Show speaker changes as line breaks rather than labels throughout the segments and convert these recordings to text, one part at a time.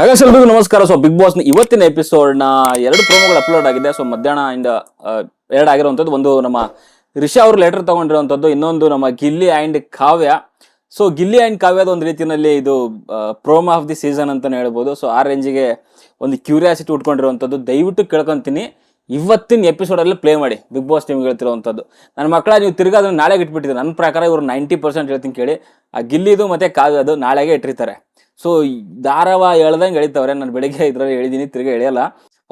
ಹಾಗೆ ಎಲ್ರಿಗೂ ನಮಸ್ಕಾರ. ಸೊ ಬಿಗ್ ಬಾಸ್ ಇವತ್ತಿನ ಎಪಿಸೋಡ್ ಎರಡು ಪ್ರೋಮೋಗಳು ಅಪ್ಲೋಡ್ ಆಗಿದೆ. ಸೊ ಮಧ್ಯಾಹ್ನ ಇಂದ ಎರಡು ಆಗಿರುವಂಥದ್ದು. ಒಂದು ನಮ್ಮ ರಿಷಾ ಅವರು ಲೆಟರ್ ತಗೊಂಡಿರುವಂಥದ್ದು, ಇನ್ನೊಂದು ನಮ್ಮ Gilli and Kavya. So Gilli and ಕಾವ್ಯದ ಒಂದು ರೀತಿಯಲ್ಲಿ ಇದು ಪ್ರೋಮೋ ಆಫ್ ದಿ ಸೀಸನ್ ಅಂತಲೇ ಹೇಳ್ಬೋದು. ಸೊ ಆ ರೇಂಜಿಗೆ ಒಂದು ಕ್ಯೂರಿಯಾಸಿಟಿ ಉಟ್ಕೊಂಡಿರುವಂಥದ್ದು. ದಯವಿಟ್ಟು ಕೇಳ್ಕೊಂತೀನಿ. ಇವತ್ತಿನ ಎಪಿಸೋಡಲ್ಲಿ ಪ್ಲೇ ಮಾಡಿ. ಬಿಗ್ ಬಾಸ್ ನಿಮ್ಗೆ ಹೇಳ್ತಿರುವಂಥದ್ದು. ನನ್ನ ಮಕ್ಕಳ ನೀವು ತಿರ್ಗಾ ಅದನ್ನ ನಾಳೆಗೆ ಇಟ್ಬಿಟ್ಟಿದ್ದಾರೆ. ನನ್ನ ಪ್ರಕಾರ ಇವರು ನೈಂಟಿ ಪರ್ಸೆಂಟ್ ಹೇಳ್ತೀನಿ ಕೇಳಿ. ಆ ಗಿಲ್ಲಿದು ಮತ್ತೆ ಕಾವ್ಯದು ನಾಳೆಗೆ ಇಟ್ಟಿರ್ತಾರೆ. ಸೊ ದಾರವ ಹೇಳ್ದಂಗೆ ಎಳಿತಾವ್ರೆ. ನಾನು ಬೆಳಿಗ್ಗೆ ಇದ್ರಲ್ಲಿ ಹೇಳಿದ್ದೀನಿ ತಿರ್ಗಿ ಎಳೆಯಲ್ಲ.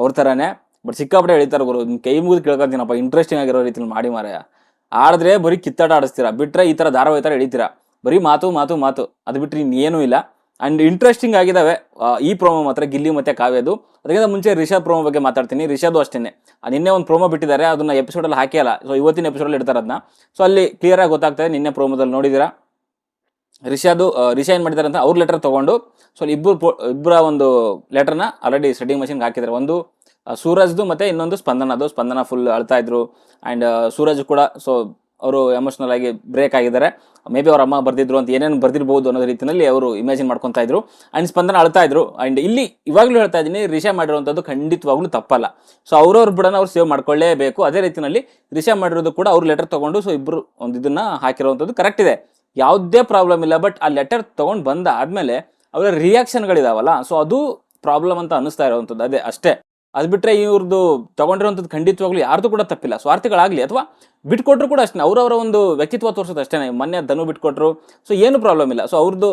ಅವ್ರ ಥರನೇ ಬಟ್ ಸಿಕ್ಕಾಪಟ್ಟೆ ಎಳಿತಾರೆ ಗುರು. ಕೈ ಮುಗಿದು ಕೇಳ್ಕೊತೀನಪ್ಪ. ಇಂಟ್ರೆಸ್ಟಿಂಗ್ ಆಗಿರೋ ರೀತಿಲಿ ಮಾಡಿ ಮಾರಾಯ. ಆಡಿದ್ರೆ ಬರೀ ಕಿತ್ತಾಟ ಆಡಿಸ್ತೀರಾ? ಬಿಟ್ರೆ ಈ ಥರ ಧಾರಾವಾಹಿ ಥರ ಎಳಿತೀರಾ? ಬರೀ ಮಾತು ಮಾತು ಮಾತು. ಅದು ಬಿಟ್ಟರೆ ಇನ್ನೇನೂ ಇಲ್ಲ. ಅಂಡ್ ಇಂಟ್ರೆಸ್ಟಿಂಗ್ ಆಗಿದಾವೆ. ಈ ಪ್ರೋಮೋ ಮಾತ್ರ, ಗಿಲ್ಲಿ ಮತ್ತೆ ಕಾವ್ಯದು ಅದಕ್ಕಿಂತ ಮುಂಚೆ ರಿಷಬ್ ಪ್ರೋಮೋ ಬಗ್ಗೆ ಮಾತಾಡ್ತೀನಿ. ರಿಷಾದು ಅಷ್ಟೇನೆ. ಅದು ನಿನ್ನೆ ಒಂದು ಪ್ರೋಮೋ ಬಿಟ್ಟಿದ್ದಾರೆ. ಅದನ್ನ ಎಪಿಸೋಡಲ್ಲಿ ಹಾಕಿಯಲ್ಲ ಸೊ ಇವತ್ತಿನ ಎಪಿಸೋಡಲ್ಲಿ ಇಡ್ತಾರೆ ಅದನ್ನ ಸೊ ಅಲ್ಲಿ ಕ್ಲಿಯರ್ ಆಗಿ ಗೊತ್ತಾಗ್ತದೆ. ನಿನ್ನೆ ಪ್ರೋಮೋದಲ್ಲಿ ನೋಡಿದ್ದೀರಾ ರಿಷಾದು ಏನು ಮಾಡಿದ್ದಾರೆ ಅಂತ ಅವ್ರ ಲೆಟರ್ ತೊಗೊಂಡು ಸೊ ಇಬ್ಬರು ಇಬ್ಬರ ಒಂದು ಲೆಟರ್ನ ಆಲ್ರೆಡಿ ಸ್ಟಡಿಂಗ್ ಮಷಿನ್ಗೆ ಹಾಕಿದ್ದಾರೆ. ಒಂದು ಸೂರಜ್ದು ಮತ್ತು ಇನ್ನೊಂದು ಸ್ಪಂದನದು. ಸ್ಪಂದನ ಫುಲ್ ಅಳ್ತಾ ಇದ್ರು. ಆ್ಯಂಡ್ ಸೂರಜ್ ಕೂಡ ಸೊ ಅವರು ಎಮೋಷ್ನಲ್ ಆಗಿ ಬ್ರೇಕ್ ಆಗಿದ್ದಾರೆ. ಮೇ ಬಿ ಅವ್ರ ಅಮ್ಮ ಬರ್ದಿದ್ರು ಅಂತ ಏನೇನು ಬರ್ದಿರ್ಬೋದು ಅನ್ನೋ ರೀತಿಯಲ್ಲಿ ಅವರು ಇಮ್ಯಾಜಿನ್ ಮಾಡ್ಕೊತಾ ಇದ್ರು. ಆ್ಯಂಡ್ ಸ್ಪಂದನ ಅಳ್ತಾ ಇದ್ರು. ಆ್ಯಂಡ್ ಇಲ್ಲಿ ಇವಾಗಲೂ ಹೇಳ್ತಾ ಇದ್ದೀನಿ, ರಿಷಾ ಮಾಡಿರುವಂಥದ್ದು ಖಂಡಿತವಾಗ್ಲೂ ತಪ್ಪಲ್ಲ. ಸೊ ಅವ್ರವ್ರ ಬಿಡನ ಅವ್ರು ಸೇವ್ ಮಾಡ್ಕೊಳ್ಳೇಬೇಕು. ಅದೇ ರೀತಿಯಲ್ಲಿ ರಿಷಾ ಮಾಡಿರೋದು ಕೂಡ ಅವ್ರು ಲೆಟರ್ ತೊಗೊಂಡು ಸೊ ಇಬ್ಬರು ಒಂದು ಇದನ್ನು ಹಾಕಿರುವಂಥದ್ದು ಕರೆಕ್ಟ್ ಇದೆ. ಯಾವುದೇ ಪ್ರಾಬ್ಲಮ್ ಇಲ್ಲ ಬಟ್ ಆ ಲೆಟರ್ ತೊಗೊಂಡು ಬಂದ ಆದಮೇಲೆ ಅವರ ರಿಯಾಕ್ಷನ್ಗಳಿದಾವಲ್ಲ ಸೊ ಅದು ಪ್ರಾಬ್ಲಮ್ ಅಂತ ಅನಿಸ್ತಾ ಇರೋವಂಥದ್ದು. ಅದೇ, ಅಷ್ಟೇ. ಅದು ಬಿಟ್ಟರೆ ಇವ್ರದ್ದು ತಗೊಂಡಿರೋಂಥದ್ದು ಖಂಡಿತವಾಗ್ಲೂ ಯಾರ್ದು ಕೂಡ ತಪ್ಪಿಲ್ಲ. ಸ್ವಾರ್ಥಿಗಳಾಗಲಿ ಅಥವಾ ಬಿಟ್ಕೊಟ್ರು ಕೂಡ ಅಷ್ಟೇ. ಅವರವರ ಒಂದು ವ್ಯಕ್ತಿತ್ವ ತೋರಿಸೋದು ಅಷ್ಟೇ ಮೊನ್ನೆ ಧನು ಬಿಟ್ಕೊಟ್ರು ಸೊ ಏನು ಪ್ರಾಬ್ಲಮ್ ಇಲ್ಲ. ಸೊ ಅವ್ರದ್ದು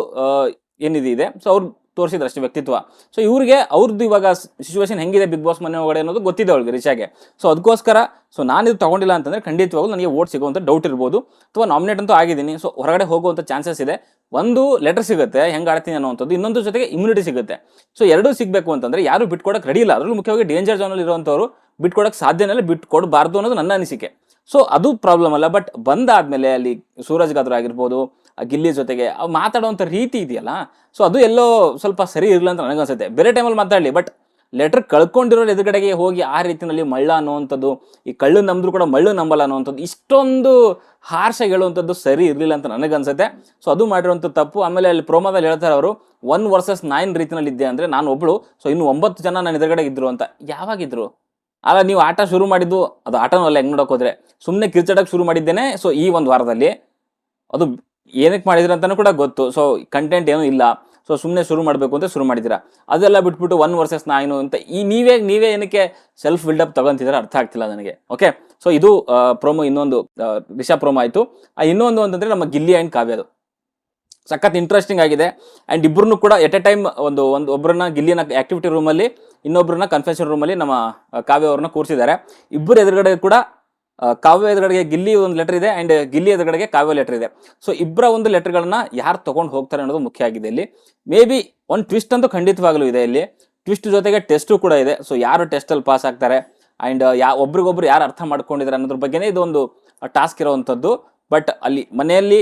ಏನಿದೆ ಸೊ ಅವ್ರು ತೋರಿಸಿದ್ರು ಅಷ್ಟು ವ್ಯಕ್ತಿತ್ವ. ಸೊ ಇವ್ರಿಗೆ ಅವ್ರದ್ದು ಇವಾಗ ಸಿಚುವೇಶನ್ ಹೆಂಗಿದೆ ಬಿಗ್ ಬಾಸ್ ಮನೆ ಒಳಗಡೆ ಅನ್ನೋದು ಗೊತ್ತಿದೆ ಅವಳಿಗೆ ರಿಚಾಗೆ ಸೊ ಅದಕ್ಕೋಸ್ಕರ ಸೊ ನಾನು ಇದು ತಗೊಂಡಿಲ್ಲ ಅಂತಂದರೆ ಖಂಡಿತವಾಗ್ಲೂ ನನಗೆ ಓಟ್ ಸಿಗುವಂಥ ಡೌಟ್ ಇರ್ಬೋದು. ಅಥವಾ ನಾಮಿನೇಟ್ ಅಂತೂ ಆಗಿದ್ದೀನಿ. ಸೊ ಹೊರಗಡೆ ಹೋಗುವಂಥ ಚಾನ್ಸಸ್ ಇದೆ. ಒಂದು ಲೆಟರ್ ಸಿಗುತ್ತೆ, ಹೆಂಗೆ ಆಡ್ತೀನಿ ಅನ್ನೋವಂಥದ್ದು. ಇನ್ನೊಂದು ಜೊತೆಗೆ ಇಮ್ಯುನಿಟಿ ಸಿಗುತ್ತೆ. ಸೊ ಎರಡೂ ಸಿಗಬೇಕು ಅಂತಂದರೆ ಯಾರು ಬಿಟ್ಕೊಡಕ್ಕೆ ರೆಡಿ ಇಲ್ಲ. ಅದರಲ್ಲೂ ಮುಖ್ಯವಾಗಿ ಡೇಂಜರ್ ಝೋನಲ್ಲಿ ಇರುವಂಥವ್ರು ಬಿಟ್ಕೊಡಕ್ಕೆ ಸಾಧ್ಯನೇ ಬಿಟ್ಕೊಡ್ಬಾರ್ದು ಅನ್ನೋದು ನನ್ನ ಅನಿಸಿಕೆ. ಸೊ ಅದು ಪ್ರಾಬ್ಲಮ್ ಅಲ್ಲ. ಬಟ್ ಬಂದಾದ್ಮೇಲೆ ಅಲ್ಲಿ ಸೂರಜ್ ಗಾದ್ರು ಆಗಿರ್ಬೋದು ಗಿಲ್ಲಿ ಜೊತೆಗೆ ಮಾತಾಡುವಂಥ ರೀತಿ ಇದೆಯಲ್ಲ ಸೊ ಅದು ಎಲ್ಲೋ ಸ್ವಲ್ಪ ಸರಿ ಇರಲಿಲ್ಲ ಅಂತ ನನಗನ್ಸುತ್ತೆ. ಬೇರೆ ಟೈಮಲ್ಲಿ ಮಾತಾಡಲಿ ಬಟ್ ಲೆಟರ್ ಕಳ್ಕೊಂಡಿರೋರು ಎದುರುಗಡೆಗೆ ಹೋಗಿ ಆ ರೀತಿಯಲ್ಲಿ ಮಳ್ಳ ಅನ್ನುವಂಥದ್ದು, ಈ ಕಳ್ಳು ನಂಬಿದ್ರು ಕೂಡ ಮಳ್ಳು ನಂಬಲ್ಲ ಅನ್ನುವಂಥದ್ದು, ಇಷ್ಟೊಂದು ಹಾರ್ಷ ಹೇಳುವಂಥದ್ದು ಸರಿ ಇರಲಿಲ್ಲ ಅಂತ ನನಗನ್ಸುತ್ತೆ. ಸೊ ಅದು ಮಾಡಿರುವಂಥ ತಪ್ಪು. ಆಮೇಲೆ ಅಲ್ಲಿ ಪ್ರೋಮೋದಲ್ಲಿ ಹೇಳ್ತಾರೆ ಅವರು ಒನ್ ವರ್ಸಸ್ ನೈನ್ ರೀತಿನಲ್ಲಿ ಇದ್ದೆ ಅಂದರೆ, ನಾನು ಒಬ್ಬಳು ಸೊ ಇನ್ನು ಒಂಬತ್ತು ಜನ ನಾನು ಎದುರುಗಡೆ ಇದ್ದರು ಅಂತ. ಯಾವಾಗಿದ್ರು? ಆಗ ನೀವು ಆಟ ಶುರು ಮಾಡಿದ್ದು, ಅದು ಆಟನೂ ಅಲ್ಲ, ಹೆಂಗೆ ನೋಡೋಕೆ ಹೋದ್ರೆ. ಸುಮ್ಮನೆ ಕಿರ್ಚಾಡಕ್ಕೆ ಶುರು ಮಾಡಿದ್ದೇನೆ ಸೊ ಈ ಒಂದು ವಾರದಲ್ಲಿ. ಅದು ಏನಕ್ಕೆ ಮಾಡಿದ್ರು ಅಂತಾನೂ ಕೂಡ ಗೊತ್ತು. ಸೊ ಕಂಟೆಂಟ್ ಏನೂ ಇಲ್ಲ. ಸೊ ಸುಮ್ಮನೆ ಶುರು ಮಾಡಬೇಕು ಅಂತ ಶುರು ಮಾಡಿದ್ದೀರಾ? ಅದೆಲ್ಲ ಬಿಟ್ಬಿಟ್ಟು ಒನ್ ವರ್ಸಸ್ ನಾಯಿನು ಅಂತ ಈ ನೀವೇ ನೀವೇ ಏನಕ್ಕೆ ಸೆಲ್ಫ್ ಬಿಲ್ಡಪ್ ತಗೊಂತಿದ್ರೆ ಅರ್ಥ ಆಗ್ತಿಲ್ಲ ನನಗೆ. ಓಕೆ ಸೊ ಇದು ಪ್ರೋಮೋ ಇನ್ನೊಂದು ಆ, ರಿಷಾ ಪ್ರೋಮೋ ಆಯಿತು. ಇನ್ನೊಂದು ಅಂತಂದರೆ ನಮ್ಮ ಗಿಲ್ಲಿ ಆ್ಯಂಡ್ ಕಾವ್ಯದು ಸಖತ್ ಇಂಟ್ರೆಸ್ಟಿಂಗ್ ಆಗಿದೆ. ಆ್ಯಂಡ್ ಇಬ್ಬರನ್ನು ಕೂಡ ಎಟ್ ಎ ಟೈಮ್ ಒಂದು ಒಂದು ಒಬ್ಬರನ್ನ ಗಿಲ್ಲಿನ ಆಕ್ಟಿವಿಟಿ ರೂಮಲ್ಲಿ ಇನ್ನೊಬ್ಬರನ್ನ ಕನ್ಫೆಷನ್ ರೂಮಲ್ಲಿ ನಮ್ಮ ಆ, ಕಾವ್ಯ ಅವ್ರನ್ನ ಕೂರಿಸಿದ್ದಾರೆ. ಇಬ್ಬರು ಎದುರುಗಡೆ ಕೂಡ ಆ, ಕಾವ್ಯ ಎದುರುಗಡೆಗೆ ಗಿಲ್ಲಿ ಒಂದು ಲೆಟರ್ ಇದೆ ಅಂಡ್ ಗಿಲ್ಲಿ ಎದುರುಗಡೆಗೆ ಕಾವ್ಯ ಲೆಟರ್ ಇದೆ. ಸೊ ಇಬ್ಬರ ಒಂದು ಲೆಟರ್ಗಳನ್ನ ಯಾರು ತಗೊಂಡು ಹೋಗ್ತಾರೆ ಅನ್ನೋದು ಮುಖ್ಯ ಆಗಿದೆ ಇಲ್ಲಿ. ಮೇ ಬಿ ಒಂದು ಟ್ವಿಸ್ಟ್ ಅಂತೂ ಖಂಡಿತವಾಗ್ಲೂ ಇದೆ ಇಲ್ಲಿ. ಟ್ವಿಸ್ಟ್ ಜೊತೆಗೆ ಟೆಸ್ಟು ಕೂಡ ಇದೆ. ಸೊ ಯಾರು ಟೆಸ್ಟಲ್ಲಿ ಪಾಸ್ ಆಗ್ತಾರೆ ಅಂಡ್ ಯಾ, ಒಬ್ರಿಗೊಬ್ರು ಯಾರು ಅರ್ಥ ಮಾಡ್ಕೊಂಡಿದ್ದಾರೆ ಅನ್ನೋದ್ರ ಬಗ್ಗೆನೇ ಇದೊಂದು ಟಾಸ್ಕ್ ಇರೋವಂಥದ್ದು ಬಟ್ ಅಲ್ಲಿ, ಮನೆಯಲ್ಲಿ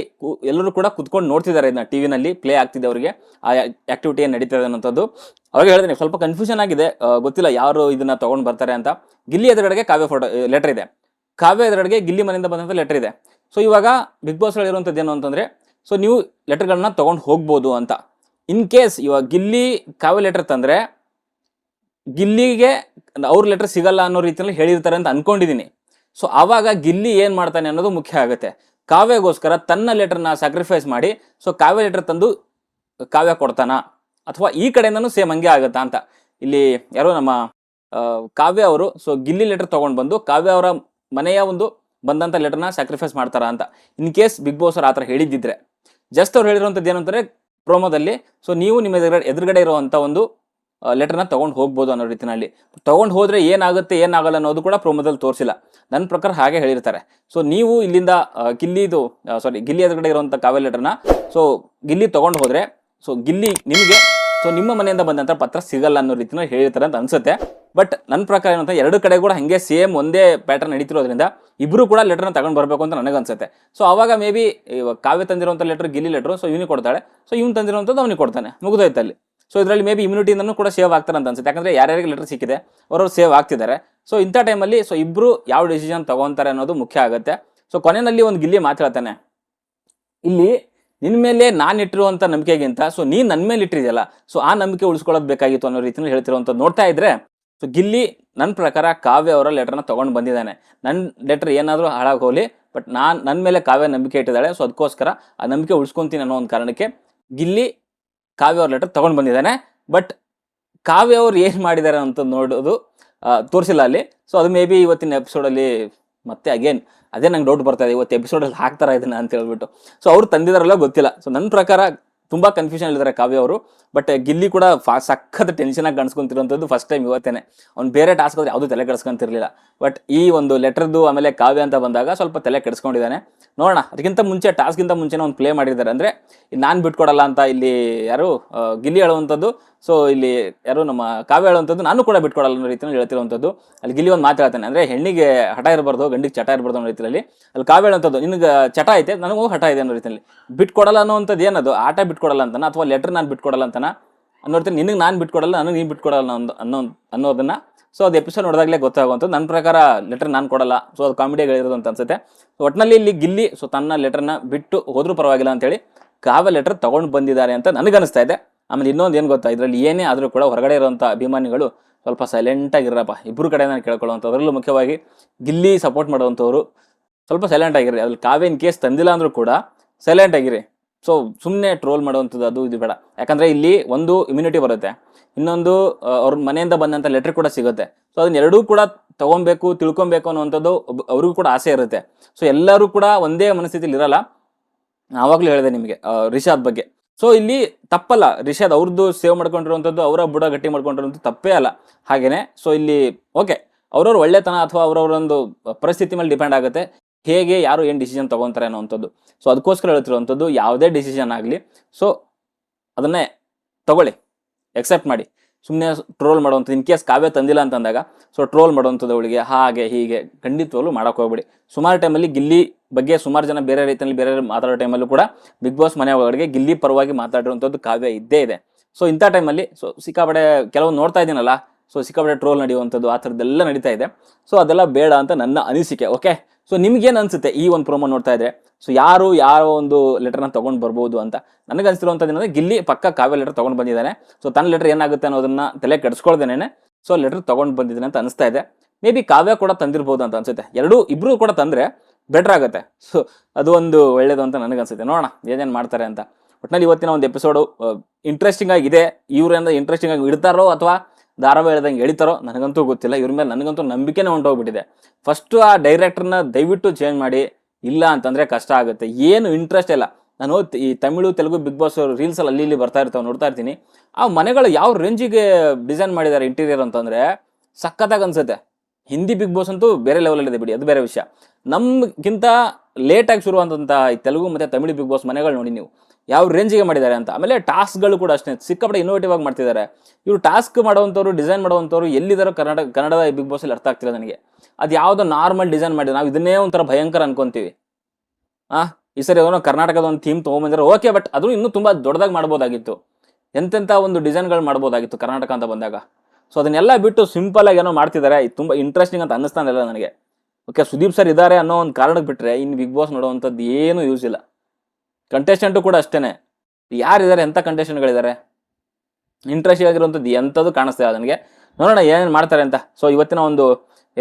ಎಲ್ಲರೂ ಕೂಡ ಕುತ್ಕೊಂಡು ನೋಡ್ತಿದ್ದಾರೆ ಇದನ್ನ ಟಿ ವಿನಲ್ಲಿ ಪ್ಲೇ ಆಗ್ತಿದೆ ಅವರಿಗೆ, ಆ ಆಕ್ಟಿವಿಟಿ ಏನು ನಡೀತದೆ ಅನ್ನೋಂಥದ್ದು. ಅವಾಗ ಹೇಳಿದ್ರೆ ಸ್ವಲ್ಪ ಕನ್ಫ್ಯೂಷನ್ ಆಗಿದೆ. ಗೊತ್ತಿಲ್ಲ ಯಾರು ಇದನ್ನ ತಗೊಂಡು ಬರ್ತಾರೆ ಅಂತ. ಗಿಲ್ಲಿ ಎದುರುಗಡೆಗೆ ಕಾವ್ಯ ಫೋಟೋ ಲೆಟರ್ ಇದೆ. ಕಾವ್ಯ ಎದುರಡೆಗೆ ಗಿಲ್ಲಿ ಮನೆಯಿಂದ ಬಂದಂಥ ಲೆಟರ್ ಇದೆ. ಸೊ ಇವಾಗ ಬಿಗ್ ಬಾಸ್ ಹೇಳಿರುವಂಥದ್ದು ಏನು ಅಂತಂದರೆ ಸೊ ನೀವು ಲೆಟರ್ಗಳನ್ನ ತೊಗೊಂಡು ಹೋಗ್ಬೋದು ಅಂತ. ಇನ್ ಕೇಸ್ ಇವಾಗ ಗಿಲ್ಲಿ ಕಾವ್ಯ ಲೆಟರ್ ತಂದರೆ, ಗಿಲ್ಲಿಗೆ ಅವ್ರ ಲೆಟರ್ ಸಿಗಲ್ಲ ಅನ್ನೋ ರೀತಿಯಲ್ಲಿ ಹೇಳಿರ್ತಾರೆ ಅಂತ ಅಂದ್ಕೊಂಡಿದ್ದೀನಿ ಸೊ ಆವಾಗ ಗಿಲ್ಲಿ ಏನು ಮಾಡ್ತಾನೆ ಅನ್ನೋದು ಮುಖ್ಯ ಆಗುತ್ತೆ. ಕಾವ್ಯಗೋಸ್ಕರ ತನ್ನ ಲೆಟರ್ನ ಸ್ಯಾಕ್ರಿಫೈಸ್ ಮಾಡಿ ಸೊ ಕಾವ್ಯ ಲೆಟರ್ ತಂದು ಕಾವ್ಯ ಕೊಡ್ತಾನ? ಅಥವಾ ಈ ಕಡೆಯಿಂದನೂ ಸೇಮ್ ಹಂಗೆ ಆಗುತ್ತಾ ಅಂತ. ಇಲ್ಲಿ ಯಾರೋ ನಮ್ಮ ಕಾವ್ಯ ಅವರು ಸೊ ಗಿಲ್ಲಿ ಲೆಟರ್ ತೊಗೊಂಡು ಬಂದು ಕಾವ್ಯ ಅವರ ಮನೆಯ ಒಂದು ಬಂದಂಥ ಲೆಟರ್ನ ಸ್ಯಾಕ್ರಿಫೈಸ್ ಮಾಡ್ತಾರ ಅಂತ. ಇನ್ ಕೇಸ್ ಬಿಗ್ ಬಾಸ್ ಅವ್ರು ಆ ಥರ ಹೇಳಿದ್ದಿದ್ರೆ. ಜಸ್ಟ್ ಅವ್ರು ಹೇಳಿರುವಂಥದ್ದು ಏನಂತಾರೆ ಪ್ರೋಮೋದಲ್ಲಿ ಸೊ ನೀವು ನಿಮ್ಮ ಎದುರುಗಡೆ ಎದುರುಗಡೆ ಇರುವಂಥ ಒಂದು ಲೆಟರ್ನ ತೊಗೊಂಡು ಹೋಗ್ಬೋದು ಅನ್ನೋ ರೀತಿಯಲ್ಲಿ ತೊಗೊಂಡು ಹೋದರೆ ಏನಾಗುತ್ತೆ, ಏನಾಗಲ್ಲ ಅನ್ನೋದು ಕೂಡ ಪ್ರೋಮೋದಲ್ಲಿ ತೋರಿಸಿಲ್ಲ. ನನ್ನ ಪ್ರಕಾರ ಹಾಗೆ ಹೇಳಿರ್ತಾರೆ. ಸೊ ನೀವು ಇಲ್ಲಿಂದ ಗಿಲ್ಲಿದು ಸಾರಿ ಗಿಲ್ಲಿ ಎದುರುಗಡೆ ಇರುವಂಥ ಕಾವ್ಯ ಲೆಟರ್ನ ಸೊ ಗಿಲ್ಲಿ ತೊಗೊಂಡು ಹೋದರೆ ಸೊ ಗಿಲ್ಲಿ ನಿಮಗೆ ಸೊ ನಿಮ್ಮ ಮನೆಯಿಂದ ಬಂದಂಥ ಪತ್ರ ಸಿಗಲ್ಲ ಅನ್ನೋ ರೀತಿನಲ್ಲಿ ಹೇಳಿರ್ತಾರೆ ಅಂತ ಅನ್ಸುತ್ತೆ. ಬಟ್ ನನ್ನ ಪ್ರಕಾರ ಏನಂತ ಎರಡು ಕಡೆ ಕೂಡ ಹಾಗೆ ಸೇಮ್ ಒಂದೇ ಪ್ಯಾಟರ್ನ್ ನಡೀತಿರೋದ್ರಿಂದ ಇಬ್ಬರು ಕೂಡ ಲೆಟರ್ನ ತಗೊಂಡು ಬರಬೇಕು ಅಂತ ನನಗೆ ಅನ್ಸುತ್ತೆ. ಸೊ ಅವಾಗ ಮೇ ಬಿ ಕಾವ್ಯ ತಂದಿರುವಂಥ ಲೆಟರ್ ಗಿಲ್ಲಿ ಲೆಟ್ರು ಸೊ ಇವನಿಗೆ ಕೊಡ್ತಾಳೆ. ಸೊ ಇವ್ನು ತಂದಿರುವಂಥದ್ದು ಅವನಿಗೆ ಕೊಡ್ತಾನೆ. ಮುಗಿದೋಯ್ತು ಅಲ್ಲಿ. ಸೊ ಇದರಲ್ಲಿ ಮೇ ಬಿ ಇಮ್ಯುನಿಟಿಯಿಂದನೂ ಕೂಡ ಸೇವ್ ಆಗ್ತಾರೆ ಅಂತ ಅನ್ಸುತ್ತೆ. ಯಾಕಂದ್ರೆ ಯಾರ್ಯಾರಿಗೆ ಲೆಟರ್ ಸಿಕ್ಕಿದೆ, ಅವರವ್ರು ಸೇವ್ ಆಗ್ತಿದ್ದಾರೆ. ಸೊ ಇಂಥ ಟೈಮಲ್ಲಿ ಸೊ ಇಬ್ಬರು ಯಾವ ಡಿಸಿಷನ್ ತಗೊಂತಾರೆ ಅನ್ನೋದು ಮುಖ್ಯ ಆಗುತ್ತೆ. ಸೊ ಕೊನೆಯಲ್ಲಿ ಒಂದು ಗಿಲ್ಲಿ ಮಾತಾಡ್ತಾನೆ. ಇಲ್ಲಿ ನಿನ್ನ ಮೇಲೆ ನಾನು ಇಟ್ಟಿರುವಂಥ ನಂಬಿಕೆಗಿಂತ ಸೊ ನೀನು ನನ್ನ ಮೇಲೆ ಇಟ್ಟಿದೆಯಲ್ಲ ಸೊ ಆ ನಂಬಿಕೆ ಉಳಿಸ್ಕೊಳ್ಳೋದು ಬೇಕಾಗಿತ್ತು ಅನ್ನೋ ರೀತಿಯಲ್ಲಿ ಹೇಳ್ತಿರುವಂಥದ್ದು ನೋಡ್ತಾ ಇದ್ರೆ ಸೊ ಗಿಲ್ಲಿ ನನ್ನ ಪ್ರಕಾರ ಕಾವ್ಯ ಅವರ ಲೆಟರ್ನ ತೊಗೊಂಡು ಬಂದಿದ್ದಾನೆ. ನನ್ನ ಲೆಟರ್ ಏನಾದರೂ ಹಾಳಾಗಿ ಹೋಗಲಿ ಬಟ್ ನಾನು ನನ್ನ ಮೇಲೆ ಕಾವ್ಯ ನಂಬಿಕೆ ಇಟ್ಟಿದ್ದಾಳೆ ಸೊ ಅದಕ್ಕೋಸ್ಕರ ಆ ನಂಬಿಕೆ ಉಳಿಸ್ಕೊತೀನಿ ಅನ್ನೋ ಒಂದು ಕಾರಣಕ್ಕೆ ಗಿಲ್ಲಿ ಕಾವ್ಯ ಅವ್ರ ಲೆಟರ್ ತೊಗೊಂಡು ಬಂದಿದ್ದಾನೆ. ಬಟ್ ಕಾವ್ಯ ಅವ್ರು ಏನು ಮಾಡಿದ್ದಾರೆ ಅಂತ ನೋಡೋದು ತೋರಿಸಿಲ್ಲ ಅಲ್ಲಿ. ಸೊ ಅದು ಮೇ ಬಿ ಇವತ್ತಿನ ಎಪಿಸೋಡಲ್ಲಿ ಮತ್ತೆ ಅಗೇನ್ ಅದೇ ನಂಗೆ ಡೌಟ್ ಬರ್ತಾ ಇದೆ, ಇವತ್ತು ಎಪಿಸೋಡಲ್ಲಿ ಹಾಕ್ತಾರ ಇದನ್ನ ಅಂತ ಹೇಳ್ಬಿಟ್ಟು. ಸೊ ಅವ್ರು ತಂದಿದಾರಲ್ಲ ಗೊತ್ತಿಲ್ಲ. ಸೊ ನನ್ನ ಪ್ರಕಾರ ತುಂಬ ಕನ್ಫ್ಯೂಷನ್ ಇದ್ದಾರೆ ಕಾವ್ಯ ಅವರು. ಬಟ್ ಗಿಲ್ಲಿ ಕೂಡ ಫಾ, ಸಖತ್ ಟೆನ್ಷನ್ ಆಗಿ ಕಾಣಿಸ್ಕೊಂತಿರೋಂಥದ್ದು ಫಸ್ಟ್ ಟೈಮ್ ಇವತ್ತೇನೆ. ಅವ್ನು ಬೇರೆ ಟಾಸ್ಕ್ ಆದ್ರೆ ಯಾವುದೂ ತಲೆ ಕೆಡಿಸ್ಕೊಂತಿರ್ಲಿಲ್ಲ. ಬಟ್ ಈ ಒಂದು ಲೆಟರ್ದು ಆಮೇಲೆ ಕಾವ್ಯ ಅಂತ ಬಂದಾಗ ಸ್ವಲ್ಪ ತಲೆ ಕೆಡಿಸ್ಕೊಂಡಿದ್ದಾನೆ. ನೋಡೋಣ, ಅದಕ್ಕಿಂತ ಮುಂಚೆ ಟಾಸ್ಕ್ಗಿಂತ ಮುಂಚೆನೇ ಒಂದು ಪ್ಲೇ ಮಾಡಿದ್ದಾರೆ. ಅಂದರೆ, ನಾನು ಬಿಟ್ಕೊಡಲ್ಲ ಅಂತ ಇಲ್ಲಿ ಯಾರು ಗಿಲ್ಲಿ ಹೇಳುವಂಥದ್ದು ಸೊ ಇಲ್ಲಿ ಯಾರು ನಮ್ಮ ಕಾವ್ಯ ಹೇಳುವಂಥದ್ದು ನಾನು ಕೂಡ ಬಿಟ್ಕೊಡಲ್ಲ ಅನ್ನೋ ರೀತಿಯಲ್ಲಿ ಹೇಳ್ತಿರುವಂಥದ್ದು. ಅಲ್ಲಿ ಗಿಲ್ಲಿ ಒಂದು ಮಾತು ಹೇಳ್ತಾನೆ, ಅಂದರೆ ಹೆಣ್ಣಿಗೆ ಹಠ ಇರಬಾರ್ದು, ಗಂಡಿಗೆ ಚಟ ಇರಬಾರ್ದು ಅನ್ನೋ ರೀತಿಯಲ್ಲಿ. ಅಲ್ಲಿ ಕಾವ್ಯ ಹೇಳುವಂಥದ್ದು, ನಿನಗೆ ಚಟ ಐತೆ, ನನಗೂ ಹಠ ಇದೆ ಅನ್ನೋ ರೀತಿಯಲ್ಲಿ. ಬಿಟ್ಕೊಡಲ್ಲ ಅನ್ನೋವಂಥದ್ದು ಏನದು? ಆಟ ಬಿಟ್ಕೊಡಲ್ಲ ಅಂತನ, ಅಥವಾ ಲೆಟರ್ ನಾನು ಬಿಟ್ಕೊಡಲ್ಲ ಅಂತನ? ಅನ್ನೋ ರೀತಿ ನಿನಗೆ ನಾನು ಬಿಟ್ಕೊಡಲ್ಲ, ನನಗೆ ನೀನು ಬಿಟ್ಕೊಡಲ್ಲ ಅನ್ನೋ ಅನ್ನೋ ಅನ್ನೋದನ್ನ. ಸೊ ಅದು ಎಪಿಸೋಡ್ ನೋಡಿದಾಗಲೇ ಗೊತ್ತಾಗುವಂಥದ್ದು. ನನ್ನ ಪ್ರಕಾರ ಲೆಟರ್ ನಾನು ಕೊಡಲ್ಲ. ಸೊ ಅದು ಕಾಮಿಡಿಯಾಗಿರೋದು ಅಂತ ಅನ್ಸುತ್ತೆ. ಒಟ್ಟಿನಲ್ಲಿ ಇಲ್ಲಿ ಗಿಲ್ಲಿ ಸೊ ತನ್ನ ಲೆಟರ್ನ ಬಿಟ್ಟು ಹೋದರೂ ಪರವಾಗಿಲ್ಲ ಅಂತೇಳಿ ಕಾವ್ಯ ಲೆಟರ್ ತೊಗೊಂಡು ಬಂದಿದ್ದಾರೆ ಅಂತ ನನಗನ್ನಿಸ್ತಾ ಇದೆ. ಆಮೇಲೆ ಇನ್ನೊಂದು ಏನು ಗೊತ್ತಾ? ಇದರಲ್ಲಿ ಏನೇ ಆದರೂ ಕೂಡ ಹೊರಗಡೆ ಇರುವಂಥ ಅಭಿಮಾನಿಗಳು ಸ್ವಲ್ಪ ಸೈಲೆಂಟಾಗಿರಪ್ಪ ಇಬ್ಬರು ಕಡೆ ನಾನು ಕೇಳ್ಕೊಳ್ಳುವಂಥ ಅದರಲ್ಲೂ ಮುಖ್ಯವಾಗಿ ಗಿಲ್ಲಿ ಸಪೋರ್ಟ್ ಮಾಡುವಂಥವ್ರು ಸ್ವಲ್ಪ ಸೈಲೆಂಟ್ ಆಗಿರಿ ಅದ್ರಲ್ಲಿ ಕಾವ್ಯ ಇನ್ ಕೇಸ್ ತಂದಿಲ್ಲ ಅಂದರೂ ಕೂಡ ಸೈಲೆಂಟ್ ಆಗಿರಿ. ಸೊ ಸುಮ್ಮನೆ ಟ್ರೋಲ್ ಮಾಡುವಂಥದ್ದು ಅದು ಇದು ಬೇಡ. ಯಾಕಂದರೆ ಇಲ್ಲಿ ಒಂದು ಇಮ್ಯುನಿಟಿ ಬರುತ್ತೆ. ಇನ್ನೊಂದು ಅವ್ರ ಮನೆಯಿಂದ ಬಂದಂಥ ಲೆಟ್ರ್ ಕೂಡ ಸಿಗುತ್ತೆ. ಸೊ ಅದನ್ನ ಎರಡೂ ಕೂಡ ತಗೊಬೇಕು, ತಿಳ್ಕೊಬೇಕು ಅನ್ನುವಂಥದ್ದು ಅವ್ರಿಗೂ ಕೂಡ ಆಸೆ ಇರುತ್ತೆ. ಸೊ ಎಲ್ಲರೂ ಕೂಡ ಒಂದೇ ಮನಸ್ಥಿತಿಲಿ ಇರಲ್ಲ. ಆವಾಗಲೂ ಹೇಳಿದೆ ನಿಮಗೆ ರಿಷಾದ್ ಬಗ್ಗೆ. ಸೊ ಇಲ್ಲಿ ತಪ್ಪಲ್ಲ. ರಿಷಾದ್ ಅವ್ರದ್ದು ಸೇವ್ ಮಾಡ್ಕೊಂಡಿರುವಂಥದ್ದು, ಅವರ ಬುಡ ಗಟ್ಟಿ ಮಾಡ್ಕೊಂಡಿರುವಂಥದ್ದು ತಪ್ಪೇ ಅಲ್ಲ. ಹಾಗೇನೆ ಸೊ ಇಲ್ಲಿ ಓಕೆ ಅವ್ರವ್ರ ಒಳ್ಳೆತನ ಅಥವಾ ಅವರವರೊಂದು ಪರಿಸ್ಥಿತಿ ಮೇಲೆ ಡಿಪೆಂಡ್ ಆಗುತ್ತೆ. ಹೇಗೆ, ಯಾರು ಏನು ಡಿಸಿಷನ್ ತಗೊತಾರೆ ಅನ್ನೋವಂಥದ್ದು. ಸೊ ಅದಕ್ಕೋಸ್ಕರ ಹೇಳ್ತಿರುವಂಥದ್ದು, ಯಾವುದೇ ಡಿಸಿಷನ್ ಆಗಲಿ ಸೊ ಅದನ್ನೇ ತಗೊಳ್ಳಿ ಎಕ್ಸೆಪ್ಟ್ ಮಾಡಿ. ಸುಮ್ಮನೆ ಟ್ರೋಲ್ ಮಾಡುವಂಥದ್ದು. ಇನ್ ಕೇಸ್ ಕಾವ್ಯ ತಂದಿಲ್ಲ ಅಂತಂದಾಗ ಸೊ ಟ್ರೋಲ್ ಮಾಡುವಂಥದ್ದು ಅವಳಿಗೆ ಹಾಗೆ ಹೀಗೆ ಖಂಡಿತವಾಗ್ಲೂ ಮಾಡೋಕೆ ಹೋಗ್ಬೇಡಿ. ಸುಮಾರು ಟೈಮಲ್ಲಿ ಗಿಲ್ಲಿ ಬಗ್ಗೆ ಸುಮಾರು ಜನ ಬೇರೆ ರೀತಿಯಲ್ಲಿ ಬೇರೆ ಮಾತಾಡೋ ಟೈಮಲ್ಲೂ ಕೂಡ ಬಿಗ್ ಬಾಸ್ ಮನೆ ಒಳಗಡೆ ಗಿಲ್ಲಿ ಪರವಾಗಿ ಮಾತಾಡಿರುವಂಥದ್ದು ಕಾವ್ಯ ಇದ್ದೇ ಇದೆ. ಸೊ ಇಂಥ ಟೈಮಲ್ಲಿ ಸೊ ಸಿಕ್ಕಾಪಡೆ ಕೆಲವೊಂದು ನೋಡ್ತಾ ಇದ್ದೀನಲ್ಲ ಸೊ ಸಿಕ್ಕಾಪಡೆ ಟ್ರೋಲ್ ನಡೆಯುವಂಥದ್ದು ಆ ಥರದ್ದೆಲ್ಲ ನಡೀತಾ ಇದೆ. ಸೊ ಅದೆಲ್ಲ ಬೇಡ ಅಂತ ನನ್ನ ಅನಿಸಿಕೆ ಓಕೆ ಸೊ ನಿಮ್ಗೇನು ಅನ್ಸುತ್ತೆ ಈ ಒಂದು ಪ್ರೋಮೋ ನೋಡ್ತಾ ಇದ್ರೆ? ಸೊ ಯಾರು ಯಾವ ಒಂದು ಲೆಟರ್ನ ತೊಗೊಂಡು ಬರ್ಬೋದು ಅಂತ? ನನಗೆ ಅನಿಸಿರುವಂಥದ್ದು ಏನಂದ್ರೆ ಗಿಲ್ಲಿ ಪಕ್ಕ ಕಾವ್ಯ ಲೆಟರ್ ತೊಗೊಂಡು ಬಂದಿದ್ದಾನೆ ಸೊ ತನ್ನ ಲೆಟರ್ ಏನಾಗುತ್ತೆ ಅನ್ನೋದನ್ನ ತಲೆ ಕೆಡಿಸ್ಕೊಳ್ದೇನೆ ಸೊ ಲೆಟರ್ ತೊಗೊಂಡು ಬಂದಿದ್ದಾನೆ ಅಂತ ಅನಿಸ್ತಾ ಇದೆ. ಮೇ ಬಿ ಕಾವ್ಯ ಕೂಡ ತಂದಿರ್ಬೋದು ಅಂತ ಅನ್ಸುತ್ತೆ. ಎರಡೂ ಇಬ್ರು ಕೂಡ ತಂದ್ರೆ ಬೆಟರ್ ಆಗುತ್ತೆ. ಸೊ ಅದು ಒಂದು ಒಳ್ಳೇದು ಅಂತ ನನಗೆ ಅನ್ಸುತ್ತೆ. ನೋಡೋಣ ಏನೇನು ಮಾಡ್ತಾರೆ ಅಂತ. ಒಟ್ಟಿನಲ್ಲಿ ಇವತ್ತಿನ ಒಂದು ಎಪಿಸೋಡು ಇಂಟ್ರೆಸ್ಟಿಂಗ್ ಆಗಿದೆ. ಇವರಿಂದ ಇಂಟ್ರೆಸ್ಟಿಂಗ್ ಆಗಿ ಇಡ್ತಾರೋ ಅಥವಾ ಧಾರಾವಾಹಿ ಹೇಳ್ದಂಗೆ ಎಳಿತಾರೋ ನನಗಂತೂ ಗೊತ್ತಿಲ್ಲ. ಇವ್ರ ಮೇಲೆ ನನಗಂತೂ ನಂಬಿಕೆನೇ ಹೊಂಟೋಗ್ಬಿಟ್ಟಿದೆ ಫಸ್ಟು ಆ ಡೈರೆಕ್ಟರ್ನ ದಯವಿಟ್ಟು ಚೇಂಜ್ ಮಾಡಿ, ಇಲ್ಲ ಅಂತಂದರೆ ಕಷ್ಟ ಆಗುತ್ತೆ. ಏನು ಇಂಟ್ರೆಸ್ಟ್ ಇಲ್ಲ. ನಾನು ಈ ತಮಿಳು, ತೆಲುಗು, ಬಿಗ್ ಬಾಸ್ ರೀಲ್ಸಲ್ಲಿ ಅಲ್ಲಿ ಇಲ್ಲಿ ಬರ್ತಾ ಇರ್ತಾವೆ, ನೋಡ್ತಾ ಇರ್ತೀನಿ. ಆ ಮನೆಗಳು ಯಾವ ರೇಂಜಿಗೆ ಡಿಸೈನ್ ಮಾಡಿದ್ದಾರೆ ಇಂಟೀರಿಯರ್ ಅಂತಂದರೆ ಸಖತ್ತಾಗಿ ಅನ್ಸುತ್ತೆ. ಹಿಂದಿ ಬಿಗ್ ಬಾಸ್ ಅಂತೂ ಬೇರೆ ಲೆವೆಲಲ್ಲಿದೆ ಬಿಡಿ, ಅದು ಬೇರೆ ವಿಷಯ. ನಮ್ಗಿಂತ ಲೇಟಾಗಿ ಶುರುವಂಥ ಈ ತೆಲುಗು ಮತ್ತು ತಮಿಳು ಬಿಗ್ ಬಾಸ್ ಮನೆಗಳು ನೋಡಿ ನೀವು. ಯಾವ ರೇಂಜಿಗೆ ಮಾಡಿದ್ದಾರೆ ಅಂತ. ಆಮೇಲೆ ಟಾಸ್ಕ್ಗಳು ಕೂಡ ಅಷ್ಟೇ. ಸಿಕ್ಕಾಪಟ್ಟೆ ಇನ್ನೋವೇಟಿವ್ ಆಗಿ ಮಾಡ್ತಿದ್ದಾರೆ. ಇವರು ಟಾಸ್ಕ್ ಮಾಡುವಂಥವ್ರು ಡಿಸೈನ್ ಮಾಡುವಂಥವ್ರು ಎಲ್ಲಿದ್ದಾರೋ ಕರ್ನಾಟಕ ಕನ್ನಡದ ಬಿಗ್ ಬಾಸಲ್ಲಿ ಅರ್ಥ ಆಗ್ತಿಲ್ಲ ನನಗೆ. ಅದು ಯಾವುದೋ ನಾರ್ಮಲ್ ಡಿಸೈನ್ ಮಾಡಿದೆ ನಾವು ಇದನ್ನೇ ಒಂಥರ ಭಯಂಕರ ಅನ್ಕೊಂತೀವಿ. ಹಾಂ ಈ ಸರಿ ಏನೋ ಕರ್ನಾಟಕದ ಒಂದು ಥೀಮ್ ತೊಗೊಂಬಂದ್ರೆ ಓಕೆ ಬಟ್ ಅದು ಇನ್ನೂ ತುಂಬ ದೊಡ್ಡದಾಗಿ ಮಾಡ್ಬೋದಾಗಿತ್ತು. ಎಂತೆಂಥ ಒಂದು ಡಿಸೈನ್ಗಳು ಮಾಡ್ಬೋದಾಗಿತ್ತು ಕರ್ನಾಟಕ ಅಂತ ಬಂದಾಗ. ಸೊ ಅದನ್ನೆಲ್ಲ ಬಿಟ್ಟು ಸಿಂಪಲ್ ಆಗಿ ಏನೋ ಮಾಡ್ತಿದ್ದಾರೆ. ಇದು ತುಂಬ ಇಂಟ್ರೆಸ್ಟಿಂಗ್ ಅಂತ ಅನ್ನಿಸ್ತಾನಿಲ್ಲ ನನಗೆ. ಓಕೆ ಸುದೀಪ್ ಸರ್ ಇದ್ದಾರೆ ಅನ್ನೋ ಒಂದು ಕಾರಣಕ್ಕೆ ಬಿಟ್ಟರೆ ಇನ್ನು ಬಿಗ್ ಬಾಸ್ ನೋಡುವಂಥದ್ದು ಏನೂ ಯೂಸ್ ಇಲ್ಲ. ಕಂಟೆಸ್ಟೆಂಟು ಕೂಡ ಅಷ್ಟೇ ಯಾರಿದ್ದಾರೆ ಎಂಥ ಕಂಟೆಸ್ಟೆಂಟ್ಗಳಿದ್ದಾರೆ ಇಂಟ್ರೆಸ್ಟಿಂಗ್ ಆಗಿರುವಂಥದ್ದು ಎಂಥದ್ದು ಕಾಣಿಸ್ತಾ ಇಲ್ಲ ನನಗೆ. ನೋಡೋಣ ಏನೇನು ಮಾಡ್ತಾರೆ ಅಂತ. ಸೊ ಇವತ್ತಿನ ಒಂದು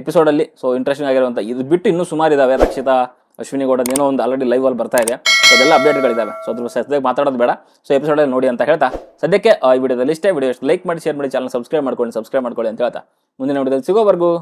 ಎಪಿಸೋಡಲ್ಲಿ ಸೊ ಇಂಟ್ರೆಸ್ಟಿಂಗ್ ಆಗಿರುವಂಥ ಇದು ಬಿಟ್ಟು ಇನ್ನೂ ಸುಮಾರು ಇದ್ದಾವೆ ರಕ್ಷಿತಾ, ಅಶ್ವಿನಿ ಗೌಡ, ಏನೋ ಒಂದು ಆಲ್ರೆಡಿ ಲೈವಲ್ಲಿ ಬರ್ತಾ ಇದೆ. ಸೊ ಅದೆಲ್ಲ ಅಪ್ಡೇಟ್ಗಳಿದ್ದಾವೆ ಸೊ ಅದ್ರ ಸದ್ಯಕ್ಕೆ ಮಾತಾಡೋದು ಬೇಡ. ಸೊ ಎಪಿಸೋಡಲ್ಲಿ ನೋಡಿ ಅಂತ ಹೇಳ್ತಾ, ಸದ್ಯಕ್ಕೆ ಈ ವಿಡಿಯೋದಲ್ಲಿ ಇಷ್ಟೇ. ವಿಡಿಯೋ ಲೈಕ್ ಮಾಡಿ ಶೇರ್ ಮಾಡಿ ಚಾನಲ್ ಸಬ್ಸ್ಕ್ರೈಬ್ ಮಾಡ್ಕೊಳ್ಳಿ ಸಬ್ಸ್ಕ್ರೈಬ್ ಮಾಡ್ಕೊಳ್ಳಿ ಅಂತ ಹೇಳ್ತಾ. ಮುಂದಿನ ವಿಡಿಯೋದಲ್ಲಿ ಸಿಗೋವರೆಗೂ.